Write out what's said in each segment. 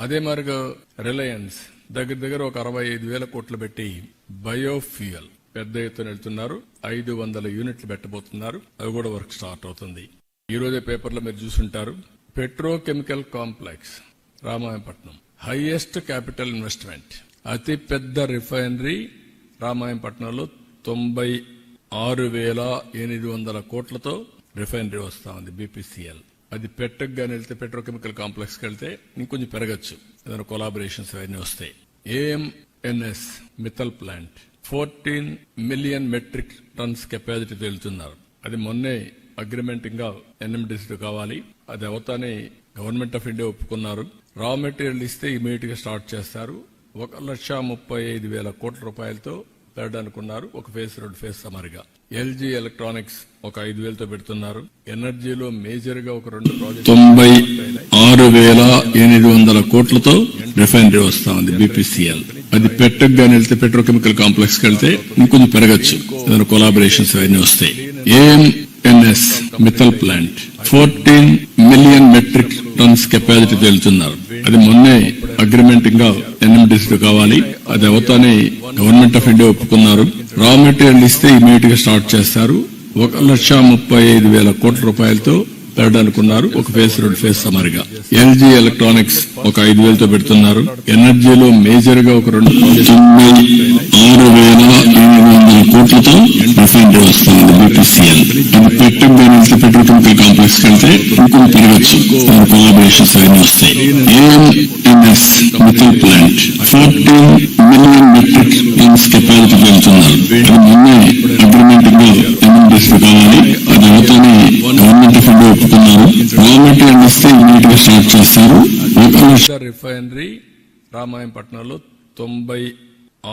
అదే మరిగా రిలయన్స్ దగ్గర దగ్గర ఒక అరవై ఐదు వేల కోట్లు పెట్టి బయోఫ్యూయల్ పెద్ద ఎత్తున వెళ్తున్నారు. ఐదు వందల యూనిట్లు పెట్టబోతున్నారు. అవి కూడా వర్క్ స్టార్ట్ అవుతుంది. ఈ రోజే పేపర్లో మీరు చూసుంటారు. Petrochemical complex Ramayanapatnam. Highest capital investment. అతి పెద్ద రిఫైనరీ రామాయంపట్నంలో తొంభై ఆరు వేల ఎనిమిది వందల కోట్లతో రిఫైనరీ వస్తా ఉంది. బీపీసీఎల్. అది పెట్టగానే వెళ్తే పెట్రోకెమికల్ కాంప్లెక్స్కి వెళ్తే ఇంకొంచెం పెరగచ్చు. ఏదైనా కొలాబరేషన్స్ అవన్నీ వస్తాయి. AMNS Mittal plant fourteen million metric tons capacity వెళ్తున్నారు అది మొన్నే అగ్రిమెంట్ ఇంకా ఎన్ఎండిసి కావాలి. అది అవతానే గవర్నమెంట్ ఆఫ్ ఇండియా ఒప్పుకున్నారు. రా మెటీరియల్ ఇస్తే ఇమీడియట్గా స్టార్ట్ చేస్తారు. ఒక లక్ష ముప్పై ఐదు వేల కోట్ల రూపాయలతో పెట్టడానుకున్నారు ఒక ఫేస్ రెండు ఫేస్ సమరిగా. ఎల్జీ ఎలక్ట్రానిక్స్ ఒక ఐదు వేలతో పెడుతున్నారు. ఎనర్జీలో మేజర్గా ఒక రెండు ప్రాజెక్ట్ తొంభై ఆరు వేల ఎనిమిది వందల కోట్లతో రిఫైనరీ వస్తా ఉంది బీపీసీఎల్. అది పెట్టగానే వెళ్తే పెట్రోకెమికల్ కాంప్లెక్స్కి వెళ్తే ఇంకొంచెం పెరగచ్చు. ఏదైనా కొలాబరేషన్స్ అవన్నీ వస్తాయి. AMNS Mittal plant. Fourteen million metric tons కెపాసిటీతో వెళ్తున్నారు అది మొన్నే అగ్రిమెంట్ ఇంకా ఎన్ఎండిసి కావాలి. అది అవతానే గవర్నమెంట్ ఆఫ్ ఇండియా ఒప్పుకున్నారు. రా మెటీరియల్ ఇస్తే ఇమీడియట్గా స్టార్ట్ చేస్తారు. ఒక లక్ష ముప్పై ఐదు వేల కోట్ల రూపాయలతో పెట్టడానుకున్నారు ఒక ఫేస్ రెండు ఫేస్ సమరిగా. ఎల్జీ ఎలక్ట్రానిక్స్ ఒక ఐదు వేలతో పెడుతున్నారు. ఎనర్జీలో మేజర్గా ఒక రెండు తొంభై ఆరు వేల ఎనిమిది వందల కోట్లతో వస్తుంది బీపీసీఎల్. వెళ్తే పెట్రోకెమికల్ కాంప్లెక్స్ పెరగచ్చు. కొలాబరేషన్స్ అవన్నీ వస్తాయి. Mittal plant fourteen million metric tons capacity వెళ్తున్నారు నిన్నే అగ్రిమెంట్లో ఎన్ఎండిసి కావాలి అది అవుతానే గవర్నమెంట్ ఆఫ్ ఇండియా ఒప్పుకున్నారు. గవర్నమెంట్ మెటీరియల్ ఇస్తే ఇమీడియట్గా స్టార్ట్ చేస్తారు రిఫైనరీ రామాయంపట్నంలో తొంభై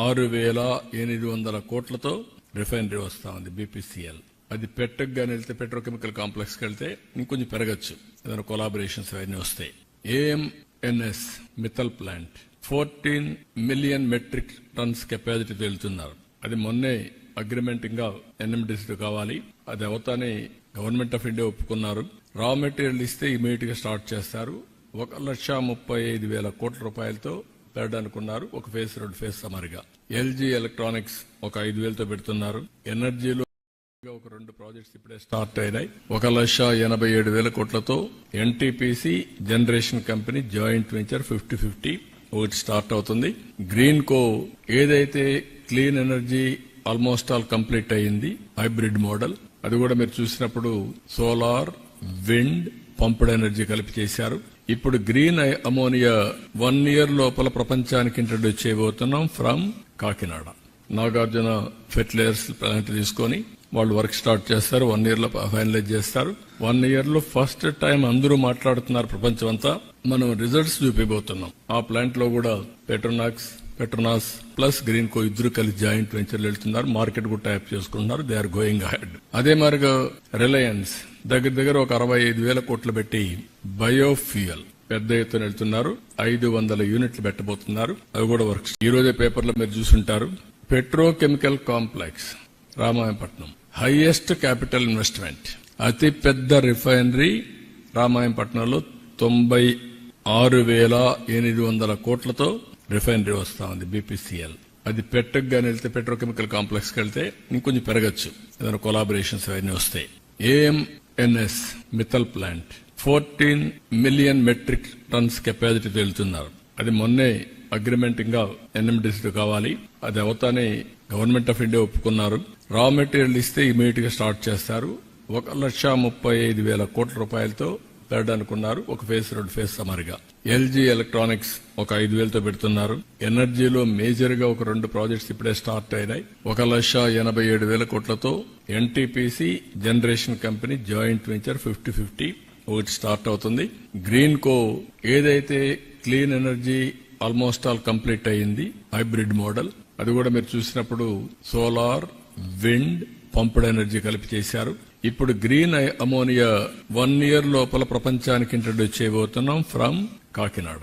ఆరు వేల ఎనిమిది వందల కోట్లతో రిఫైనరీ వస్తా ఉంది బీపీసీఎల్. అది పెట్టగానే వెళ్తే పెట్రోకెమికల్ కాంప్లెక్స్ వెళ్తే ఇంకొంచెం పెరగచ్చు. ఏదైనా కొలాబరేషన్స్ అవన్నీ వస్తాయి. AMNS Mittal plant fourteen million metric tons capacity వెళ్తున్నారు అది మొన్నే అగ్రిమెంట్ ఇంకా ఎన్ఎండిసి కావాలి. అది అవతానే గవర్నమెంట్ ఆఫ్ ఇండియా ఒప్పుకున్నారు. రా మెటీరియల్ ఇస్తే ఇమీడియట్గా స్టార్ట్ చేస్తారు. ఒక లక్ష ముప్పై ఐదు వేల కోట్ల రూపాయలతో పెట్టడానుకున్నారు ఒక ఫేస్ రెండు ఫేస్ సమరిగా. ఎల్జీ ఎలక్ట్రానిక్స్ ఒక ఐదు వేలతో పెడుతున్నారు. ఎనర్జీలో ఒక రెండు ప్రాజెక్ట్స్ ఇప్పుడే స్టార్ట్ అయినాయి. ఒక లక్ష ఎనభై ఏడు వేల కోట్లతో NTPC generation company joint venture fifty fifty. ఒకటి స్టార్ట్ అవుతుంది. గ్రీన్ కో ఏదైతే clean energy almost all complete అయ్యింది హైబ్రిడ్ మోడల్ అది కూడా మీరు చూసినప్పుడు సోలార్ విండ్ పంప్డ్ ఎనర్జీ కలిపి చేశారు. ఇప్పుడు గ్రీన్ అమోనియా వన్ ఇయర్ లోపల ప్రపంచానికి ఇంట్రడ్యూస్ చేయబోతున్నాం from Kakinada. Nagarjuna fertilizers plant తీసుకొని వాళ్ళు వర్క్ స్టార్ట్ చేస్తారు వన్ ఇయర్లో ఫైనలైజ్ చేస్తారు. వన్ ఇయర్లో ఫస్ట్ టైం అందరూ మాట్లాడుతున్నారు ప్రపంచం అంతా మనం రిజల్ట్స్ చూపిపోతున్నాం ఆ ప్లాంట్లో కూడా పెట్రోనాక్స్ పెట్రోనాస్ ప్లస్ గ్రీన్ కో ఇద్దరు కలిసి జాయింట్ వెంచర్లు వెళ్తున్నారు. మార్కెట్ కూడా టైప్ చేసుకుంటున్నారు. దే ఆర్ గోయింగ్ అహెడ్ అదే మరిగా రిలయన్స్ దగ్గర దగ్గర ఒక అరవై ఐదు వేల కోట్లు పెట్టి బయోఫ్యూయల్ పెద్ద ఎత్తున వెళ్తున్నారు. ఐదు వందల యూనిట్లు పెట్టబోతున్నారు. అవి కూడా వర్క్స్ ఈ రోజే పేపర్లో మీరు చూసుంటారు. Petrochemical complex Ramayanapatnam highest capital investment అతి పెద్ద రిఫైనరీ రామాయణపట్నంలో తొంభై ఆరు వేల ఎనిమిది వందల కోట్లతో రిఫైనరీ వస్తా ఉంది బీపీసీఎల్. అది పెట్టగానే వెళ్తే పెట్రోకెమికల్ కాంప్లెక్స్కి వెళ్తే ఇంకొంచెం పెరగచ్చు. ఏదైనా కొలాబరేషన్స్ అవన్నీ వస్తాయి. AMNS Mittal plant fourteen million metric tons కెపాసిటీతో వెళ్తున్నారు అది మొన్నే అగ్రిమెంట్ ఇంకా ఎన్ఎండిసి కావాలి. అది అవతానే గవర్నమెంట్ ఆఫ్ ఇండియా ఒప్పుకున్నారు. రా మెటీరియల్ ఇస్తే ఇమీడియట్గా స్టార్ట్ చేస్తారు. ఒక లక్ష ముప్పై ఐదు వేల కోట్ల రూపాయలతో పెట్టడానుకున్నారు ఒక ఫేస్ రెండు ఫేస్ సమరిగా. ఎల్జీ ఎలక్ట్రానిక్స్ ఒక ఐదు వేలతో పెడుతున్నారు. ఎనర్జీలో మేజర్గా ఒక రెండు ప్రాజెక్ట్స్ ఇప్పుడే స్టార్ట్ అయినాయి. ఒక లక్ష ఎనభై ఏడు వేల కోట్లతో NTPC generation company joint venture fifty fifty ఒకటి స్టార్ట్ అవుతుంది. గ్రీన్ కో ఏదైతే clean energy almost all complete అయ్యింది హైబ్రిడ్ మోడల్ అది కూడా మీరు చూసినప్పుడు సోలార్ విండ్ పంప్డ్ ఎనర్జీ కలిపి చేశారు. ఇప్పుడు గ్రీన్ అమోనియా వన్ ఇయర్ లోపల ప్రపంచానికి ఇంట్రడ్యూస్ చేయబోతున్నాం from Kakinada.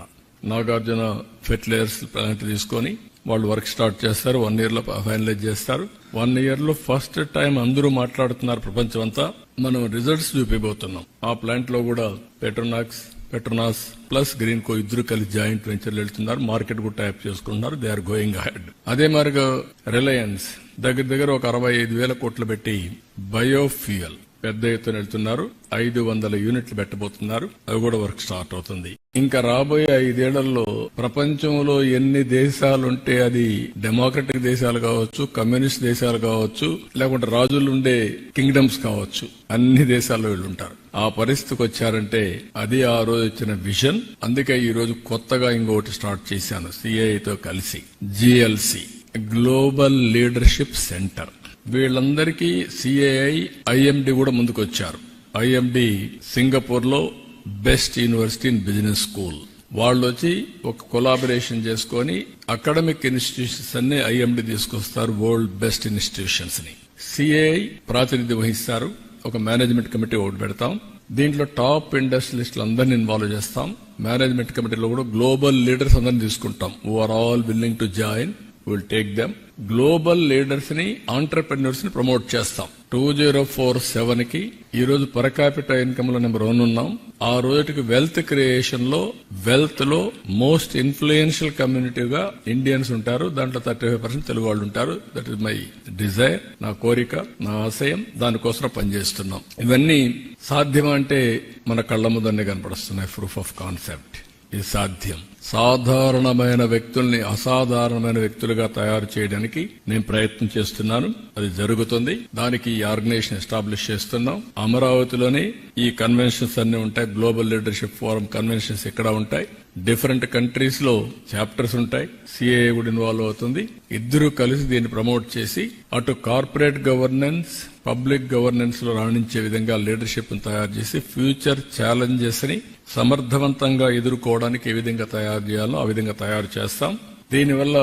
Nagarjuna fertilizers plant తీసుకొని వాళ్ళు వర్క్ స్టార్ట్ చేస్తారు వన్ ఇయర్లో ఫైనలైజ్ చేస్తారు. వన్ ఇయర్లో ఫస్ట్ టైం అందరూ మాట్లాడుతున్నారు ప్రపంచం అంతా మనం రిజల్ట్స్ చూపిపోతున్నాం ఆ ప్లాంట్లో కూడా పెట్రోనాక్స్ పెట్రోనాస్ ప్లస్ గ్రీన్ కో ఇద్దరు కలిసి జాయింట్ వెంచర్లు వెళ్తున్నారు. మార్కెట్ కూడా టైప్ చేసుకుంటున్నారు. దే ఆర్ గోయింగ్ అహెడ్ అదే మరిగా రిలయన్స్ దగ్గర దగ్గర ఒక అరవై ఐదు వేల కోట్లు పెట్టి బయోఫ్యూయల్ పెద్ద ఎత్తున వెళ్తున్నారు. ఐదు వందల యూనిట్లు పెట్టబోతున్నారు. అవి కూడా వర్క్ స్టార్ట్ అవుతుంది. ఇంకా రాబోయే ఐదేళ్ళలో ప్రపంచంలో ఎన్ని దేశాలుంటే అది డెమోక్రటిక్ దేశాలు కావచ్చు కమ్యూనిస్ట్ దేశాలు కావచ్చు లేకుంటే రాజులు ఉండే కింగ్డమ్స్ కావచ్చు. అన్ని దేశాల్లో వీళ్ళు ఉంటారు ఆ పరిస్థితికి వచ్చారంటే అది ఆ రోజు వచ్చిన విజన్. అందుకే ఈ రోజు కొత్తగా ఇంకొకటి స్టార్ట్ చేశాను. సిఐతో కలిసి. జిఎల్సి గ్లోబల్ లీడర్షిప్ సెంటర్ వీళ్ళందరికీ సిఏఐ ఐఎండి కూడా ముందుకొచ్చారు. ఐఎండి సింగపూర్లో best university in business school. వాళ్ళు వచ్చి ఒక కొలాబరేషన్ చేసుకొని అకాడమిక్ ఇన్స్టిట్యూషన్స్ అన్ని ఐఎండి తీసుకొస్తారు వరల్డ్ బెస్ట్ ఇన్స్టిట్యూషన్స్ని సిఏఐ ప్రాతినిధ్యం వహిస్తారు. ఒక మేనేజ్మెంట్ కమిటీ ఒకటి పెడతాం. దీంట్లో టాప్ ఇండస్ట్రియలిస్టులు అందరిని ఇన్వాల్వ్ చేస్తాం. మేనేజ్మెంట్ కమిటీలో కూడా గ్లోబల్ లీడర్స్ అందరిని తీసుకుంటాం. Are all willing to join will take them global లీడర్స్ని ఆంటర్ప్రెన్యూర్స్ని ప్రమోట్ చేస్తాం. టూ జీరో ఫోర్ సెవెన్కి ఈ రోజు పరకాపిట ఇన్కమ్లో నెంబర్ వన్ ఉన్నాం. ఆ రోజుకి వెల్త్ క్రియేషన్లో వెల్త్లో మోస్ట్ ఇన్ఫ్లుయెన్షియల్ కమ్యూనిటీగా ఇండియన్స్ ఉంటారు. దాంట్లో థర్టీ ఫైవ్ పర్సెంట్ తెలుగు వాళ్ళు ఉంటారు. దట్ ఇస్ మై డిజైర్ నా కోరిక నా ఆశయం. దానికోసం పనిచేస్తున్నాం. ఇవన్నీ సాధ్యం అంటే మన కళ్ళ ముందన్నే కనపడుస్తున్నాయి. ప్రూఫ్ ఆఫ్ కాన్సెప్ట్ ఇది సాధ్యం. సాధారణమైన వ్యక్తుల్ని అసాధారణమైన వ్యక్తులుగా తయారు చేయడానికి నేను ప్రయత్నం చేస్తున్నాను. అది జరుగుతుంది. దానికి ఈ ఆర్గనైజేషన్ ఎస్టాబ్లిష్ చేస్తున్నాం. అమరావతిలోనే ఈ కన్వెన్షన్స్ అన్ని ఉంటాయి. గ్లోబల్ లీడర్షిప్ ఫోరం కన్వెన్షన్స్ ఇక్కడ ఉంటాయి. డిఫరెంట్ కంట్రీస్లో చాప్టర్స్ ఉంటాయి. సిఏ కూడా ఇన్వాల్వ్ అవుతుంది. ఇద్దరు కలిసి దీన్ని ప్రమోట్ చేసి అటు కార్పొరేట్ గవర్నెన్స్ పబ్లిక్ గవర్నెన్స్లో రాణించే విధంగా లీడర్షిప్ తయారు చేసి ఫ్యూచర్ ఛాలెంజెస్ని సమర్థవంతంగా ఎదుర్కోవడానికి ఏ విధంగా తయారు చేయాలో ఆ విధంగా తయారు చేస్తాం. దీనివల్ల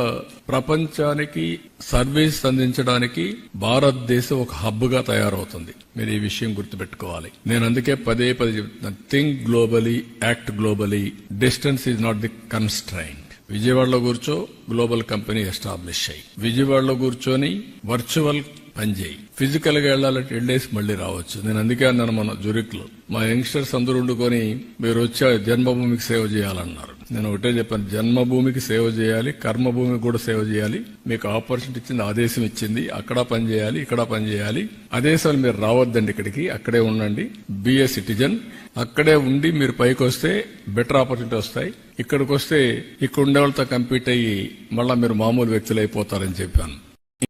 ప్రపంచానికి సర్వీస్ అందించడానికి భారతదేశం ఒక హబ్గా తయారవుతుంది. మీరు ఈ విషయం గుర్తుపెట్టుకోవాలి. నేను అందుకే పదే పదే చెప్తున్నాను think globally act globally distance is not the constraint విజయవాడలో కూర్చో గ్లోబల్ కంపెనీ ఎస్టాబ్లిష్ అయ్యి విజయవాడలో కూర్చొని వర్చువల్ పనిచేయి ఫిజికల్గా వెళ్ళాలంటే వెళ్ళేసి మళ్ళీ రావచ్చు. నేను అందుకే అన్నాను మన జురిక్లో మా యంగ్స్టర్స్ అందరూ వండుకొని మీరు వచ్చే జన్మభూమికి సేవ చేయాలన్నారు. నేను ఒకటే చెప్పాను జన్మభూమికి సేవ చేయాలి కర్మభూమికి కూడా సేవ చేయాలి. మీకు ఆపర్చునిటీ ఇచ్చింది ఆదేశం ఇచ్చింది అక్కడ పని చేయాలి ఇక్కడ పని చేయాలి. ఆదేశాలు మీరు రావద్దండి ఇక్కడికి అక్కడే ఉండండి. బిఏ సిటిజన్ అక్కడే ఉండి మీరు పైకి వస్తే బెటర్ ఆపర్చునిటీ వస్తాయి. ఇక్కడికి వస్తే ఇక్కడ ఉండే వాళ్ళతో కంపీట్ అయ్యి మళ్ళా మీరు మామూలు వ్యక్తులు అయిపోతారని చెప్పాను.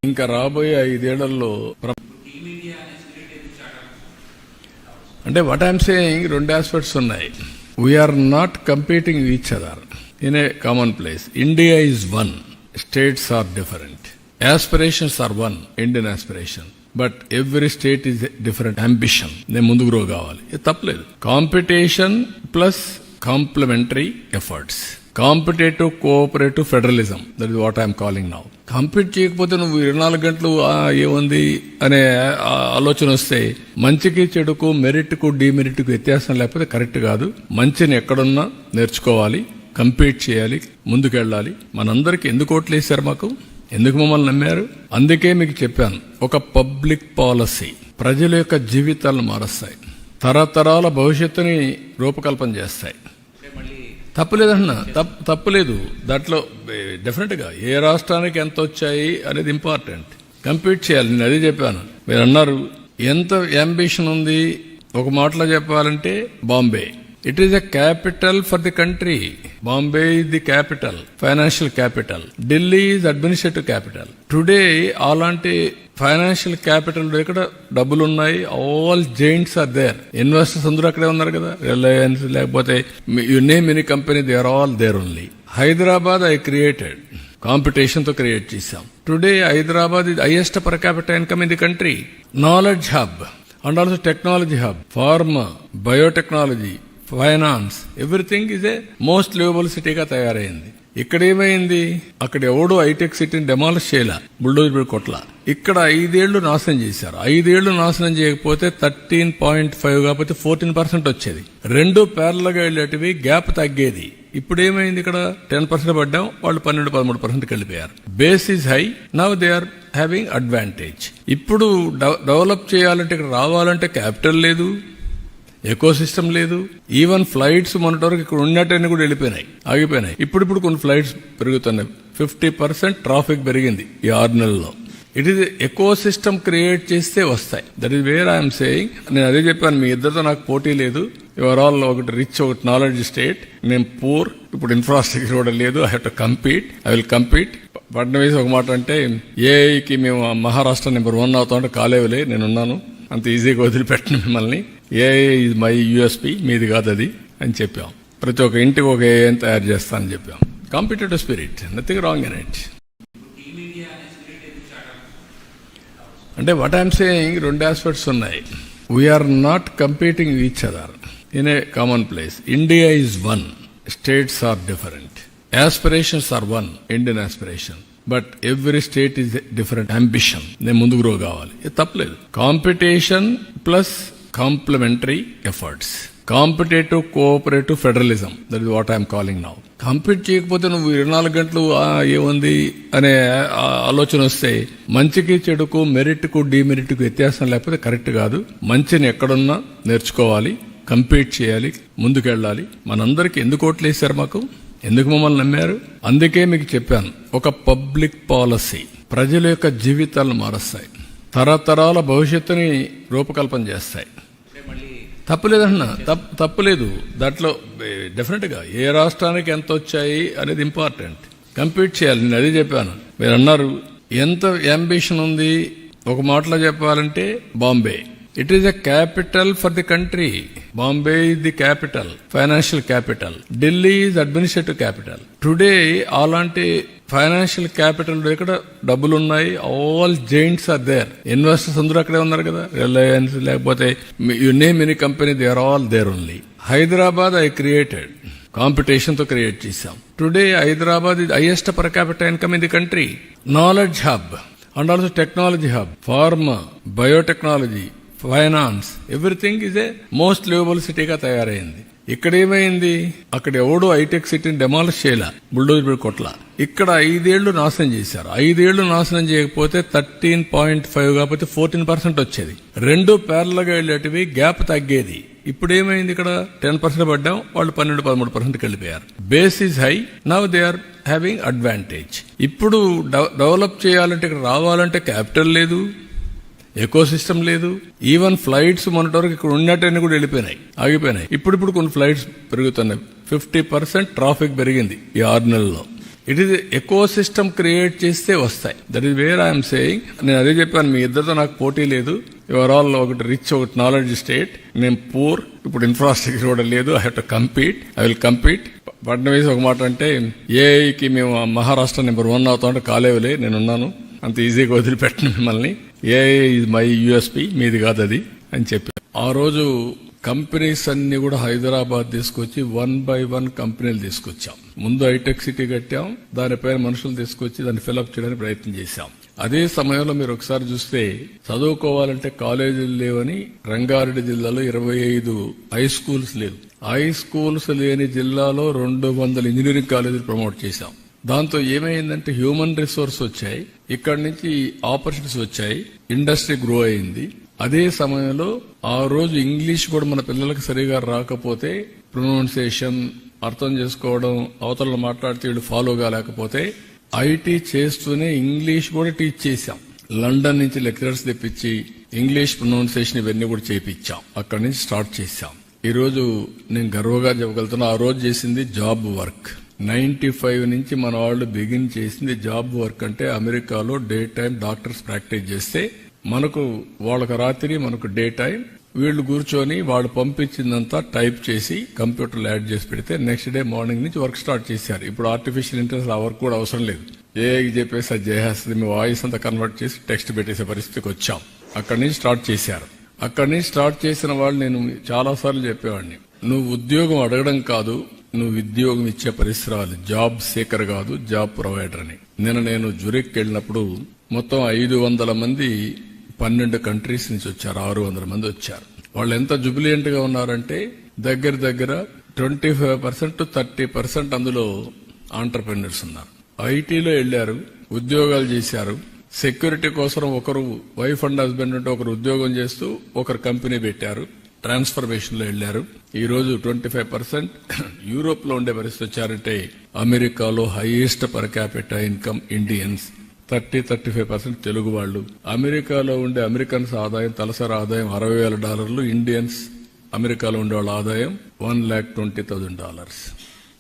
ఇంకా రాబోయే ఐదేళ్ళలో అంటే వాట్ ఐఎమ్ సేయింగ్ రెండు ఆస్పెక్ట్స్ ఉన్నాయి. We're not competing each other in a common place India is one states are different aspirations are one Indian aspiration but every state is different ambition నేను ముందు గ్రో కావాలి. ఇది తప్పలేదు. Competition plus complementary efforts competitive cooperative federalism that is what I'm calling now complete చేయకపోతే నువ్వు ఇరవై నాలుగు గంటలు ఏముంది అనే ఆలోచన వస్తే మంచికి చెడుకు మెరిట్కు డిమెరిట్కు వ్యత్యాసం లేకపోతే కరెక్ట్ కాదు. మంచిని ఎక్కడున్నా నేర్చుకోవాలి కంప్లీట్ చేయాలి ముందుకెళ్ళాలి. మనందరికీ ఎందుకు ఓట్లు వేశారు మాకు? ఎందుకు మమ్మల్ని నమ్మారు? అందుకే మీకు చెప్పాను ఒక పబ్లిక్ పాలసీ. ప్రజల యొక్క జీవితాలను మారుస్తాయి. తరతరాల భవిష్యత్తుని రూపకల్పన చేస్తాయి. తప్పులేదన్న తప్పు తప్పులేదు. దాంట్లో డెఫినెట్గా ఏ రాష్ట్రానికి ఎంత వచ్చాయి అనేది ఇంపార్టెంట్. కంపీట్ చేయాలి నేను అదే చెప్పాను. మీరు అన్నారు ఎంత అంబిషన్ ఉంది? ఒక మాటలో చెప్పాలంటే Bombay. It is a capital for the country Bombay is the capital financial capital Delhi is administrative capital today అలాంటి ఫైనాన్షియల్ క్యాపిటల్ ఇక్కడ డబ్బులు ఉన్నాయి. All giants are there investors అందరూ అక్కడే ఉన్నారు కదా. రిలయన్స్ లేకపోతే you name any company they are all there only Hyderabad I created కాంపిటీషన్తో create చేశాం. టుడే హైదరాబాద్ ఇది highest per capita income in the country knowledge hub and also technology hub pharma biotechnology finance. Everything is a most liveable సిటీగా తయారైంది. ఇక్కడ ఏమైంది? అక్కడ ఎవడు hitech సిటీని demolish చేయలే. బుల్డోజర్ కొట్ల ఇక్కడ ఐదేళ్ళు నాశనం చేశారు. ఐదేళ్ళు నాశనం చేయకపోతే థర్టీన్ పాయింట్ ఫైవ్ కాకపోతే ఫోర్టీన్ పర్సెంట్ వచ్చేది. రెండు పేర్లగా వెళ్ళేటివి గ్యాప్ తగ్గేది. ఇప్పుడు ఏమైంది ఇక్కడ? టెన్ పర్సెంట్ పడ్డాం వాళ్ళు పన్నెండు పదమూడు పర్సెంట్ వెళ్ళిపోయారు base is high now they are having advantage ఇప్పుడు డెవలప్ చేయాలంటే ఇక్కడ రావాలంటే క్యాపిటల్ లేదు. ఎకో సిస్టమ్ లేదు. ఈవెన్ ఫ్లైట్స్ మొన్నటి వరకు ఇక్కడ ఉన్నట్టని కూడా వెళ్ళిపోయినాయి ఆగిపోయినాయి. ఇప్పుడిప్పుడు కొన్ని ఫ్లైట్స్ పెరుగుతున్నాయి. ఫిఫ్టీ పర్సెంట్ ట్రాఫిక్ పెరిగింది ఈ ఆరు నెలల్లో. It is ecosystem create చేస్తే వస్తాయి. That is where I'm saying నేను అదే చెప్పాను మీ ఇద్దరితో నాకు పోటీ లేదు. యువర్ ఆల్ ఒకటి రిచ్ ఒకటి నాలెడ్జ్ స్టేట్ నేను పూర్ ఇప్పుడు ఇన్ఫ్రాస్ట్రక్చర్ కూడా లేదు. I have to compete I will compete Fadnavis ఒక మాట అంటే ఏఐకి మేము మహారాష్ట్ర నెంబర్ వన్ అవుతామంటే కాలేవులే నేనున్నాను. అంత ఈజీగా వదిలిపెట్టను మిమ్మల్ని. ఏఐ ఇది మై యూఎస్పి మీది కాదు అది అని చెప్పాం. ప్రతి ఒక్క ఇంటికి ఒక ఏఐ తయారు చేస్తానని చెప్పాం. Competitive spirit nothing wrong in it అంటే వాట్ ఐఎమ్ సేయింగ్ రెండు ఆస్పెక్ట్స్ ఉన్నాయి. We're not competing each other in a common place India is one states are different aspirations are one Indian aspiration but every state is different ambition నేను ముందు grow కావాలి ఇది తప్పలేదు. Competition plus complementary efforts competitive cooperative federalism that is what I'm calling now compete చేయకపోతే నువ్వు ఇరవై నాలుగు గంటలు ఏముంది అనే ఆలోచన వస్తే మంచికి చెడుకు మెరిట్కు డిమెరిట్కు వ్యత్యాసం లేకపోతే కరెక్ట్ కాదు. మంచిని ఎక్కడున్నా నేర్చుకోవాలి కంపీట్ చేయాలి ముందుకెళ్ళాలి. మనందరికీ ఎందుకు ఓట్లు వేశారు మాకు? ఎందుకు మమ్మల్ని నమ్మారు? అందుకే మీకు చెప్పాను. ఒక పబ్లిక్ పాలసీ ప్రజల యొక్క జీవితాలను మారుస్తాయి. తరతరాల భవిష్యత్తుని రూపకల్పన చేస్తాయి. తప్పులేదన్న తప్పు తప్పులేదు. దాంట్లో డెఫినెట్గా ఏ రాష్ట్రానికి ఎంత వచ్చాయి అనేది ఇంపార్టెంట్ కంపీట్ చేయాలి. నేను అదే చెప్పాను. మీరు అన్నారు ఎంత అంబిషన్ ఉంది? ఒక మాటలో చెప్పాలంటే Bombay. It is a capital for the country Bombay is the capital financial capital Delhi is administrative capital today అలాంటి ఫైనాన్షియల్ క్యాపిటల్ ఇక్కడ డబ్బులు ఉన్నాయి? All giants are there investors అందరూ అక్కడే ఉన్నారు కదా. రిలయన్స్ లేకపోతే you name any company they are all there only Hyderabad I created కాంపిటీషన్తో create చేశాం. టుడే హైదరాబాద్ ఇది highest per capita income in the country knowledge hub and also technology hub pharma biotechnology finance everything is a most liveable సిటీగా తయారైంది. ఇక్కడ ఏమైంది? అక్కడ ఎవడు hitech సిటీని demolish చేయలే. బుల్డోజ్ బుల్డోజర్ కొట్ల ఇక్కడ ఐదేళ్ళు నాశనం చేశారు. ఐదేళ్ళు నాశనం చేయకపోతే థర్టీన్ పాయింట్ ఫైవ్ కాకపోతే ఫోర్టీన్ పర్సెంట్ వచ్చేది. రెండు పేర్లగా వెళ్ళేటివి గ్యాప్ తగ్గేది. ఇప్పుడు ఏమైంది ఇక్కడ? టెన్ పర్సెంట్ పడ్డాం వాళ్ళు పన్నెండు పదమూడు పర్సెంట్ వెళ్ళిపోయారు base is high now they are having advantage ఇప్పుడు డెవలప్ చేయాలంటే ఇక్కడ రావాలంటే క్యాపిటల్ లేదు. ఎకో సిస్టమ్ లేదు. ఈవెన్ ఫ్లైట్స్ మొన్నటి వరకు ఇక్కడ ఉన్నట్టని కూడా వెళ్ళిపోయినాయి ఆగిపోయినాయి. ఇప్పుడిప్పుడు కొన్ని ఫ్లైట్స్ పెరుగుతున్నాయి. ఫిఫ్టీ పర్సెంట్ ట్రాఫిక్ పెరిగింది ఈ ఆరు నెలల్లో. It is ecosystem create చేస్తే వస్తాయి. That is where I'm saying నేను అదే చెప్పాను మీ ఇద్దరితో నాకు పోటీ లేదు. యువర్ ఆల్ ఒకటి రిచ్ ఒకటి నాలెడ్జ్ స్టేట్ నేను పూర్ ఇప్పుడు ఇన్ఫ్రాస్ట్రక్చర్ కూడా లేదు. I have to compete I will compete Fadnavis ఒక మాట అంటే ఏఐకి మేము మహారాష్ట్ర నెంబర్ వన్ అవుతామంటే కాలేవులే నేనున్నాను. అంత ఈజీగా వదిలిపెట్టను మిమ్మల్ని. ఏఐ ఇది మై యూఎస్పి మీది కాదు అది అని చెప్పి. ఆ రోజు కంపెనీస్ అన్ని కూడా హైదరాబాద్ తీసుకొచ్చి వన్ బై వన్ కంపెనీలు తీసుకొచ్చాం. ముందు హైటెక్ సిటీ కట్టాం దానిపైన మనుషులు తీసుకొచ్చి దాన్ని ఫిల్అప్ చేయడానికి ప్రయత్నం చేశాం. అదే సమయంలో మీరు ఒకసారి చూస్తే చదువుకోవాలంటే కాలేజీలు లేవని రంగారెడ్డి జిల్లాలో ఇరవై ఐదు హై స్కూల్స్ లేవు. హై స్కూల్స్ లేని జిల్లాలో రెండు వందల ఇంజనీరింగ్ కాలేజీలు ప్రమోట్ చేశాం. దాంతో ఏమైందంటే హ్యూమన్ రిసోర్స్ వచ్చాయి. ఇక్కడి నుంచి ఆపర్చునిటీస్ వచ్చాయి. ఇండస్ట్రీ గ్రో అయింది. అదే సమయంలో ఆ రోజు ఇంగ్లీష్ కూడా మన పిల్లలకు సరిగా రాకపోతే ప్రొనౌన్సియేషన్ అర్థం చేసుకోవడం అవతలను మాట్లాడితే వీళ్ళు ఫాలో కాలేకపోతే ఐటీ చేస్తూనే ఇంగ్లీష్ కూడా టీచ్ చేశాం. లండన్ నుంచి లెక్చరర్స్ తెప్పించి ఇంగ్లీష్ ప్రొనౌన్సియేషన్ ఇవన్నీ కూడా చేపించాం. అక్కడి నుంచి స్టార్ట్ చేశాం. ఈరోజు నేను గర్వంగా చెప్పగలుగుతున్నా ఆ రోజు చేసింది జాబ్ వర్క్. నైంటీ ఫైవ్ నుంచి మన వాళ్ళు బిగిన్ చేసింది జాబ్ వర్క్ అంటే అమెరికాలో డే టైం డాక్టర్స్ ప్రాక్టీస్ చేస్తే మనకు వాళ్ళకు రాత్రి మనకు డే టైం వీళ్ళు కూర్చొని వాళ్ళు పంపించిందంతా టైప్ చేసి కంప్యూటర్లో యాడ్ చేసి పెడితే నెక్స్ట్ డే మార్నింగ్ నుంచి వర్క్ స్టార్ట్ చేశారు. ఇప్పుడు ఆర్టిఫిషియల్ ఇంటెలిజెన్స్ ఆ వర్క్ కూడా అవసరం లేదు. ఏ చెప్పేసి అది చేసేస్తుంది మీ వాయిస్ అంతా కన్వర్ట్ చేసి టెక్స్ట్ పెట్టేసే పరిస్థితికి వచ్చాం. అక్కడి నుంచి స్టార్ట్ చేశారు. అక్కడి నుంచి స్టార్ట్ చేసిన వాళ్ళు నేను చాలాసార్లు చెప్పేవాడిని. నువ్వు ఉద్యోగం అడగడం కాదు నువ్వు ఉద్యోగం ఇచ్చే పరిసరాలు జాబ్ సీకర్ కాదు జాబ్ ప్రొవైడర్ అని. నిన్న నేను జురిక్ వెళ్ళినప్పుడు మొత్తం ఐదు వందల మంది పన్నెండు కంట్రీస్ నుంచి వచ్చారు ఆరు వందల మంది వచ్చారు. వాళ్ళు ఎంత జుబిలియంట్గా ఉన్నారంటే దగ్గర దగ్గర twenty five percent thirty percent అందులో ఆంటర్ప్రెన్యూర్స్ ఉన్నారు. ఐటీలో వెళ్ళారు ఉద్యోగాలు చేశారు. సెక్యూరిటీ కోసం ఒకరు వైఫ్ అండ్ హస్బెండ్ ఉంటే ఒకరు ఉద్యోగం చేస్తూ ఒకరు కంపెనీ పెట్టారు. ట్రాన్స్ఫర్మేషన్లో వెళ్ళారు ఈ రోజు ట్వంటీ ఫైవ్ పర్సెంట్ యూరోప్లో ఉండే పరిస్థితి వచ్చారంటే అమెరికాలో highest per capital income Indians thirty thirty five percent Telugu వాళ్ళు. అమెరికాలో ఉండే అమెరికన్స్ ఆదాయం తలసరి ఆదాయం అరవై వేల డాలర్లు. ఇండియన్స్ అమెరికాలో ఉండే వాళ్ళ ఆదాయం one lakh twenty thousand dollars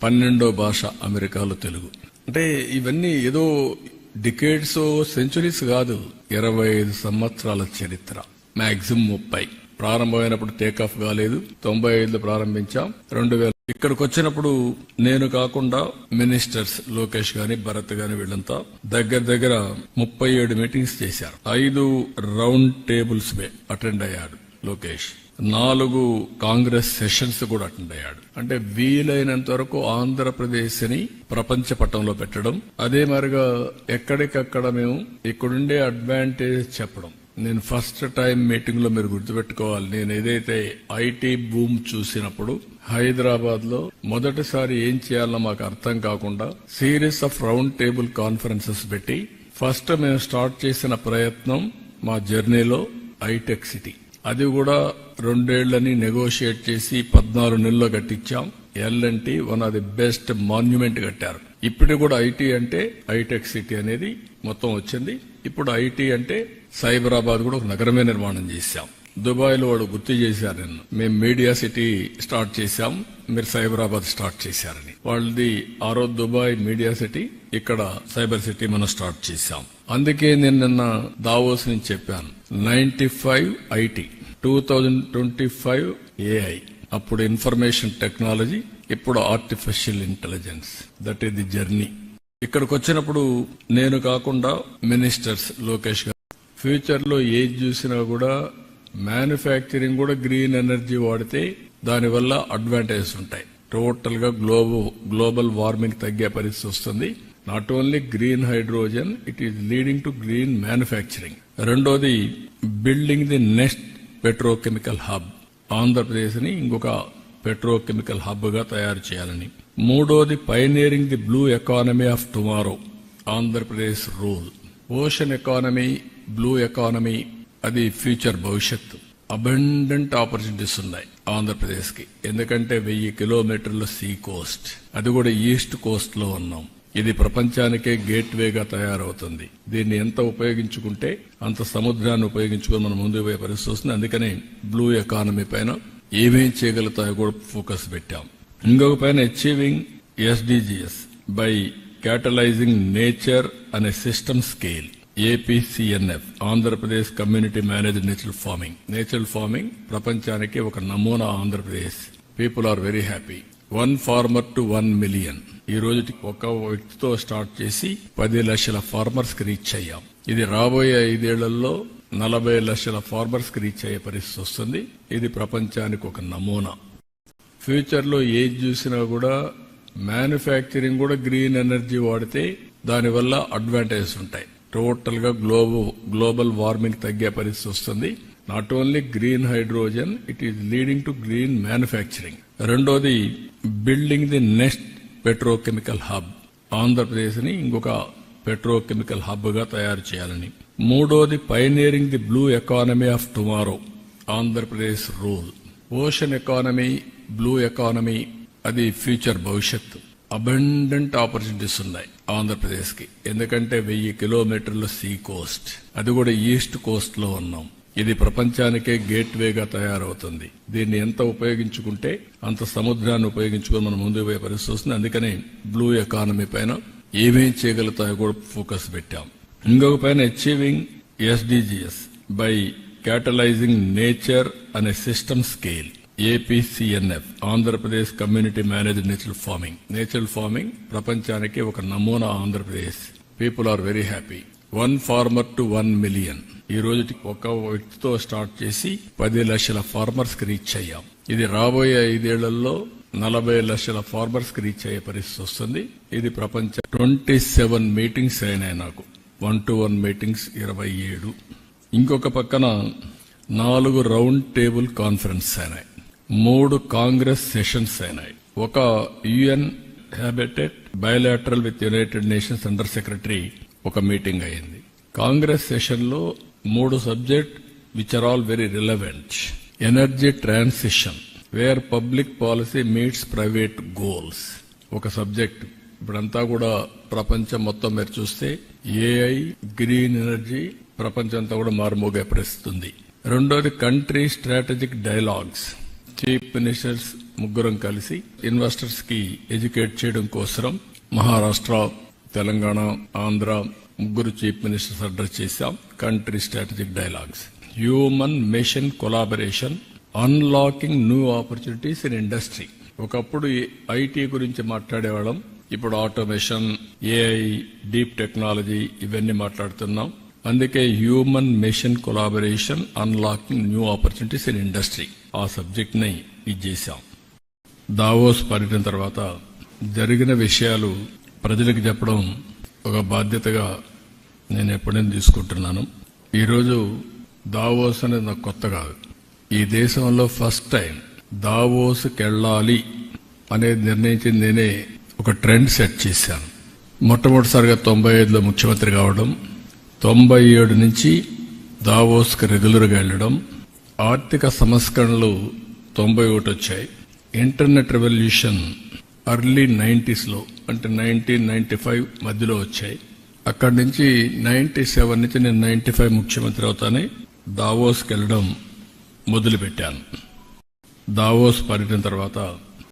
పన్నెండో భాష అమెరికాలో తెలుగు. అంటే ఇవన్నీ ఏదో డికేడ్స్ సెంచురీస్ కాదు. ఇరవై ఐదు సంవత్సరాల చరిత్ర. మ్యాక్సిమం ముప్పై. ప్రారంభమైనప్పుడు టేక్ ఆఫ్ కాలేదు. తొంభై ఐదులో ప్రారంభించాం. రెండు వేల ఇక్కడికి వచ్చినప్పుడు నేను కాకుండా మినిస్టర్స్ లోకేష్ గాని భరత్ గాని వీళ్ళంతా దగ్గర దగ్గర ముప్పై ఏడు మీటింగ్స్ చేశారు. ఐదు రౌండ్ టేబుల్స్ అటెండ్ అయ్యాడు లోకేష్. నాలుగు కాంగ్రెస్ సెషన్స్ కూడా అటెండ్ అయ్యాడు. అంటే వీలైనంత వరకు ఆంధ్రప్రదేశ్ని ప్రపంచ పట్టంలో పెట్టడం. అదే మరిగా ఎక్కడికక్కడ మేము ఇక్కడుండే అడ్వాంటేజ్ చెప్పడం. నేను ఫస్ట్ టైం మీటింగ్లో మీరు గుర్తుపెట్టుకోవాలి. నేను ఏదైతే ఐటీ బూమ్ చూసినప్పుడు హైదరాబాద్లో మొదటిసారి ఏం చేయాలో మాకు అర్థం కాకుండా series of round table conferences పెట్టి ఫస్ట్ మేము స్టార్ట్ చేసిన ప్రయత్నం మా జర్నీలో ఐటెక్ సిటీ అది కూడా రెండేళ్ళని నెగోషియేట్ చేసి పద్నాలుగు నెలల్లో కట్టించాం. L LNT one of the best monument కట్టారు. ఇప్పుడు కూడా ఐటీ అంటే ఐటెక్ సిటీ అనేది మొత్తం వచ్చింది. ఇప్పుడు ఐటీ అంటే సైబరాబాద్ కూడా ఒక నగరమే నిర్మాణం చేశాం. దుబాయ్లో వాడు గుర్తు చేశారు నిన్ను. మేము మీడియా సిటీ స్టార్ట్ చేశాం. మీరు సైబరాబాద్ స్టార్ట్ చేశారని. వాళ్ళది ఆ రోజు దుబాయ్ మీడియా సిటీ ఇక్కడ సైబర్ సిటీ మనం స్టార్ట్ చేశాం. అందుకే నేను నిన్న దావోస్ నుంచి చెప్పాను. Ninety five IT two thousand twenty five AI. అప్పుడు ఇన్ఫర్మేషన్ టెక్నాలజీ ఇప్పుడు artificial intelligence. That is the journey. ఇక్కడికి వచ్చినప్పుడు నేను కాకుండా మినిస్టర్స్ లోకేష్ గారు ఫ్యూచర్లో ఏది చూసినా కూడా మ్యానుఫ్యాక్చరింగ్ కూడా గ్రీన్ ఎనర్జీ వాడితే దానివల్ల అడ్వాంటేజెస్ ఉంటాయి. టోటల్గా గ్లోబల్ గ్లోబల్ వార్మింగ్ తగ్గే పరిస్థితి వస్తుంది. Not only green hydrogen it is leading to green manufacturing. రెండోది building the next petrochemical hub. ఆంధ్రప్రదేశ్ని ఇంకొక పెట్రోకెమికల్ హబ్గా తయారు చేయాలని. మూడోది pioneering the blue economy of tomorrow Andhra Pradesh rule. Ocean economy blue economy అది ఫ్యూచర్ భవిష్యత్తు. అబండెంట్ ఆపర్చునిటీస్ ఉన్నాయి ఆంధ్రప్రదేశ్కి ఎందుకంటే వెయ్యి కిలోమీటర్ల సీ కోస్ట్ అది కూడా ఈస్ట్ కోస్ట్లో ఉన్నాం. ఇది ప్రపంచానికే గేట్ వేగా తయారవుతుంది. దీన్ని ఎంత ఉపయోగించుకుంటే అంత సముద్రాన్ని ఉపయోగించుకొని మనం ముందుకు పోయే పరిస్థితి వస్తుంది. అందుకని బ్లూ ఎకానమీ పైన ఏమేం చేయగలుగుతాయో కూడా ఫోకస్ పెట్టాం. ఇంకొక పైన achieving SDGs by catalysing nature అనే system scale APCNF Andhra Pradesh community manage natural farming natural farming ప్రపంచానికి ఒక నమూనా Andhra Pradesh. People are very happy one farmer to one million ఈ రోజు ఒక వ్యక్తితో స్టార్ట్ చేసి పది లక్షల ఫార్మర్స్కి రీచ్ అయ్యాం. ఇది రాబోయే ఐదేళ్ళలో నలభై లక్షల ఫార్మర్స్కి రీచ్ అయ్యే పరిస్థితి వస్తుంది. ఇది ప్రపంచానికి ఒక నమూనా. ఫ్యూచర్లో ఏది చూసినా కూడా మ్యానుఫ్యాక్చరింగ్ కూడా గ్రీన్ ఎనర్జీ వాడితే దానివల్ల అడ్వాంటేజెస్ ఉంటాయి. టోటల్గా గ్లోబల్ గ్లోబల్ వార్మింగ్ తగ్గే పరిస్థితి వస్తుంది. Not only green hydrogen it is leading to green manufacturing రెండోది building the next petrochemical hub ఆంధ్రప్రదేశ్ని ఇంకొక పెట్రోకెమికల్ హబ్గా తయారు చేయాలని. మూడోది pioneering the blue economy of tomorrow Andhra Pradesh rule ocean economy blue economy అది ఫ్యూచర్ భవిష్యత్తు. అబండెంట్ ఆపర్చునిటీస్ ఉన్నాయి ఆంధ్రప్రదేశ్కి. ఎందుకంటే వెయ్యి కిలోమీటర్ల సీ కోస్ట్ అది కూడా ఈస్ట్ కోస్ట్లో ఉన్నాం. ఇది ప్రపంచానికే గేట్ వేగా తయారవుతుంది. దీన్ని ఎంత ఉపయోగించుకుంటే అంత సముద్రాన్ని ఉపయోగించుకొని మనం ముందుకు పోయే పరిస్థితి వస్తుంది. అందుకనే బ్లూ ఎకానమీ పైన ఏమేం చేయగలుగుతాయో కూడా ఫోకస్ పెట్టాం. ఇంకొక పైన achieving SDGs by catalysing nature అనే system scale APCNF Andhra Pradesh community managed natural farming natural farming ప్రపంచానికి ఒక నమూనా Andhra Pradesh. People are very happy one farmer to one million ఈ రోజు ఒక వ్యక్తితో స్టార్ట్ చేసి పది లక్షల ఫార్మర్స్కి రీచ్ అయ్యాం. ఇది రాబోయే ఐదేళ్ళలో నలభై లక్షల ఫార్మర్స్కి రీచ్ అయ్యే పరిస్థితి వస్తుంది. ఇది ప్రపంచ ట్వంటీ సెవెన్ మీటింగ్స్ అయినాయి నాకు. వన్ టు వన్ మీటింగ్స్ ఇరవై ఏడు. ఇంకొక పక్కన నాలుగు రౌండ్ టేబుల్ కాన్ఫరెన్స్ అయినాయి. మూడు కాంగ్రెస్ సెషన్స్ అయినాయి. ఒక UN habitat bilateral with United Nations under secretary ఒక మీటింగ్ అయింది. కాంగ్రెస్ సెషన్లో మూడు subject which are all very relevant energy transition where public policy meets private goals ఒక సబ్జెక్ట్. ఇప్పుడంతా కూడా ప్రపంచం మొత్తం మీరు చూస్తే ఏఐ గ్రీన్ ఎనర్జీ ప్రపంచంతా కూడా మారుమోగే పరిస్థితి రెండోది country strategic dialogues chief ministers ముగ్గురం కలిసి ఇన్వెస్టర్స్కి ఎడ్యుకేట్ చేయడం కోసం మహారాష్ట్ర తెలంగాణ ఆంధ్ర ముగ్గురు చీఫ్ మినిస్టర్స్ అడ్రస్ చేశాం. Country strategic dialogues. Human machine collaboration unlocking new opportunities in industry. ఒకప్పుడు ఐటీ గురించి మాట్లాడేవాళ్ళం. ఇప్పుడు ఆటోమేషన్ ఏఐ డీప్ టెక్నాలజీ ఇవన్నీ మాట్లాడుతున్నాం. అందుకే human machine collaboration unlocking new opportunities in industry. ఆ సబ్జెక్ట్ని ఇది చేశాం. దావోస్ పర్యటన తర్వాత జరిగిన విషయాలు ప్రజలకు చెప్పడం ఒక బాధ్యతగా నేను ఎప్పుడైనా తీసుకుంటున్నాను. ఈరోజు దావోస్ అనేది నాకు కొత్త కాదు. ఈ దేశంలో ఫస్ట్ టైం దావోస్కి వెళ్ళాలి అనేది నిర్ణయించింది నేనే ఒక ట్రెండ్ సెట్ చేశాను. మొట్టమొదటిసారిగా తొంభై ఐదులో ముఖ్యమంత్రి కావడం తొంభై ఏడు నుంచి దావోస్కి రెగ్యులర్గా వెళ్ళడం ఆర్థిక సంస్కరణలు తొంభై ఒకటి వచ్చాయి. ఇంటర్నెట్ రెవల్యూషన్ అర్లీ నైంటీస్లో అంటే నైన్టీన్ నైన్టీ ఫైవ్ మధ్యలో వచ్చాయి. అక్కడి నుంచి నైన్టీ సెవెన్ నుంచి నేను నైన్టీ ఫైవ్ ముఖ్యమంత్రి అవుతానే దావోస్కి వెళ్ళడం మొదలుపెట్టాను. దావోస్ పర్యటన తర్వాత